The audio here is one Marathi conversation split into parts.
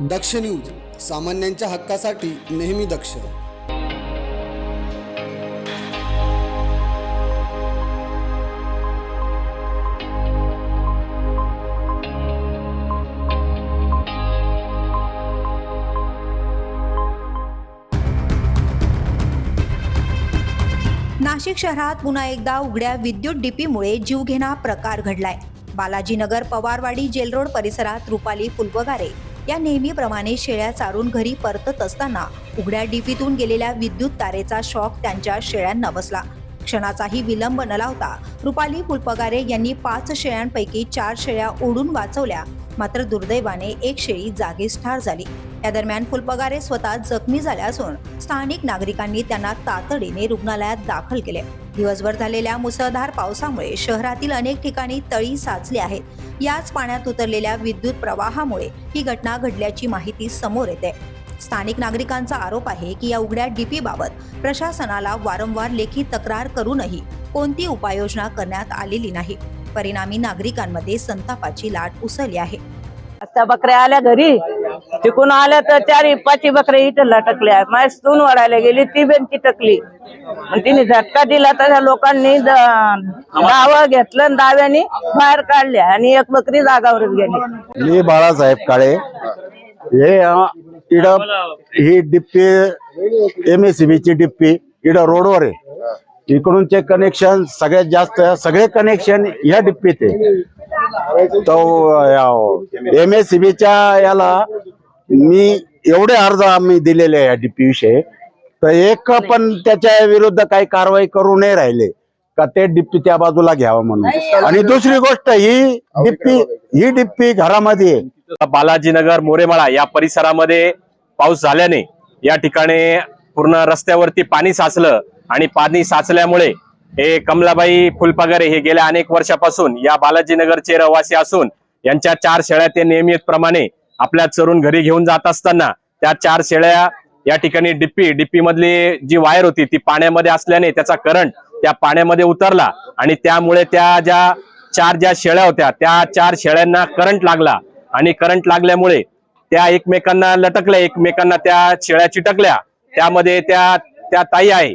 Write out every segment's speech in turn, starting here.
दक्ष न्यूज सामान्यांच्या हक्कासाठी नेहमी दक्ष. नाशिक शहरात पुन्हा एकदा उघड्या विद्युत डीपीमुळे जीवघेणा प्रकार घडलाय. बालाजीनगर पवारवाडी जेलरोड परिसरात रुपाली फुलपगारे या नेहमीप्रमाणे शेळ्या चारून घरी परतत असताना उघड्या डीपीतून गेलेल्या विद्युत तारेचा शॉक त्यांच्या शेळ्यांना बसला. क्षणाचाही विलंब न लावता रुपाली फुलपगारे यांनी पाच शेळ्यांपैकी चार शेळ्या ओढून वाचवल्या. मात्र दुर्दैवाने एक शेळी जागीच ठार झाली. या दरम्यान फुलपगारे स्वतः जखमी झाल्या असून स्थानिक नागरिकांनी त्यांना तातडीने रुग्णालयात दाखल केले. दिवसभर झालेल्या मुसळधार पावसामुळे शहरातील अनेक ठिकाणी तळी साचली आहेत. याच पाण्यात उतरलेल्या विद्युत प्रवाहामुळे ही घटना घडल्याची माहिती समोर येते. स्थानिक नागरिकांचा आरोप आहे की या उघड्या डीपी बाबत प्रशासनाला वारंवार लेखी तक्रार करूनही कोणती उपाययोजना करण्यात आलेली नाही. परिणामी नागरिकांमध्ये संतापाची लाट उसळली आहे. त्या बकऱ्या आल्या घरी. तिकून आल्या तर चार पाची बकऱ्या इथं लटकल्या. माझी सून वाढायला गेली ती बेन चिटकली. मग तिने झटका दिला तर त्या लोकांनी दावा घेतलं दाव्याने बाहेर काढल्या आणि एक बकरी जागावरच गेली. मी बाळासाहेब काळे. हे इडं ही डिप्पी एम एस ची डिप्पी इडं रोडवर आहे. इकडूनचे कनेक्शन सगळ्यात जास्त सगळे कनेक्शन या डिप्पीत आहे तो एम एस च्या याला मी एवढे अर्ज आम्ही दिलेले आहे या डिप्पी विषयी तर एक पण त्याच्या विरुद्ध काही कारवाई करू नाही राहिले का ते डिप्पी त्या बाजूला घ्यावं म्हणून आणि दुसरी गोष्ट ही डिप्पी ही डिप्पी घरामध्ये आहे. बालाजीनगर मोरेमाळा या परिसरामध्ये पाऊस झाल्याने या ठिकाणी पूर्ण रस्त्यावरती पाणी साचलं आणि पाणी साचल्यामुळे हे कमलाबाई फुलपागरे हे गेल्या अनेक वर्षापासून या बालाजीनगरचे रहिवासी असून यांच्या चार शेळ्या ते नियमितप्रमाणे आपल्या चरून घरी घेऊन जात असताना त्या चार शेळ्या या ठिकाणी डिप्पी डिप्पी मधली जी वायर होती ती पाण्यामध्ये असल्याने त्याचा करंट त्या पाण्यामध्ये उतरला आणि त्यामुळे त्या ज्या चार ज्या शेळ्या होत्या त्या चार शेळ्यांना करंट लागला आणि करंट लागल्यामुळे त्या एकमेकांना लटकल्या एकमेकांना त्या शेळ्या चिटकल्या. त्यामध्ये त्या त्या ताई आहे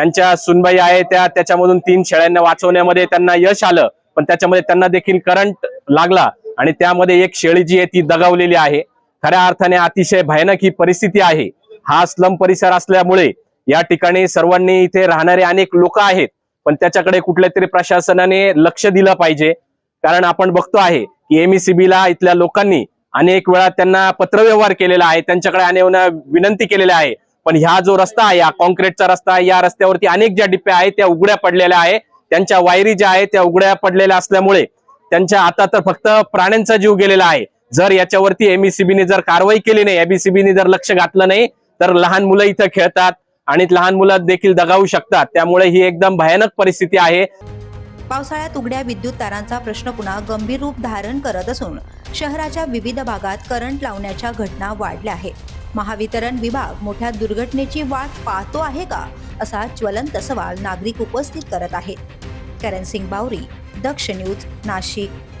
त्यांच्या सुनबाई आहे त्या त्याच्यामधून तीन शेळ्यांना वाचवण्यामध्ये त्यांना यश आलं. पण त्याच्यामध्ये त्यांना देखील करंट लागला आणि त्यामध्ये एक शेळी जी आहे ती दगावलेली आहे. खऱ्या अर्थाने अतिशय भयानक ही परिस्थिती आहे. हा स्लम परिसर असल्यामुळे या ठिकाणी सर्वांनी इथे राहणारे अनेक लोक आहेत. पण त्याच्याकडे कुठल्या तरी प्रशासनाने लक्ष दिलं पाहिजे. कारण आपण बघतो आहे की एमईसीबीला इथल्या लोकांनी अनेक वेळा त्यांना पत्रव्यवहार केलेला आहे. त्यांच्याकडे अनेक विनंती केलेली आहे. पण ह्या जो रस्ता आहे या कॉन्क्रीटचा रस्ता आहे या रस्त्यावरती अनेक ज्या डिप्प्या आहेत त्या उघड्या पडलेल्या आहे. त्यांच्या वायरी ज्या आहेत त्या उघड्या पडलेल्या असल्यामुळे त्यांच्या आता तर फक्त प्राण्यांचा जीव गेलेला आहे. जर याच्यावरती एमईसीबीने जर कारवाई केली नाही एमईसीबीने जर लक्ष घातलं नाही तर लहान मुलं इथं खेळतात आणि लहान मुलं देखील दगावू शकतात. त्यामुळे ही एकदम भयानक परिस्थिती आहे. पावसाळ्यात उघड्या विद्युत तारांचा प्रश्न पुन्हा गंभीर रूप धारण करत असून शहराच्या विविध भागात करंट लावण्याच्या घटना वाढल्या आहेत. महावितरण विभाग मोठ्या दुर्घटनेची वाट पाहतो आहे का? असा ज्वलंत सवाल नागरिक उपस्थित करत आहेत. करण सिंग बावरी दक्ष न्यूज नाशिक.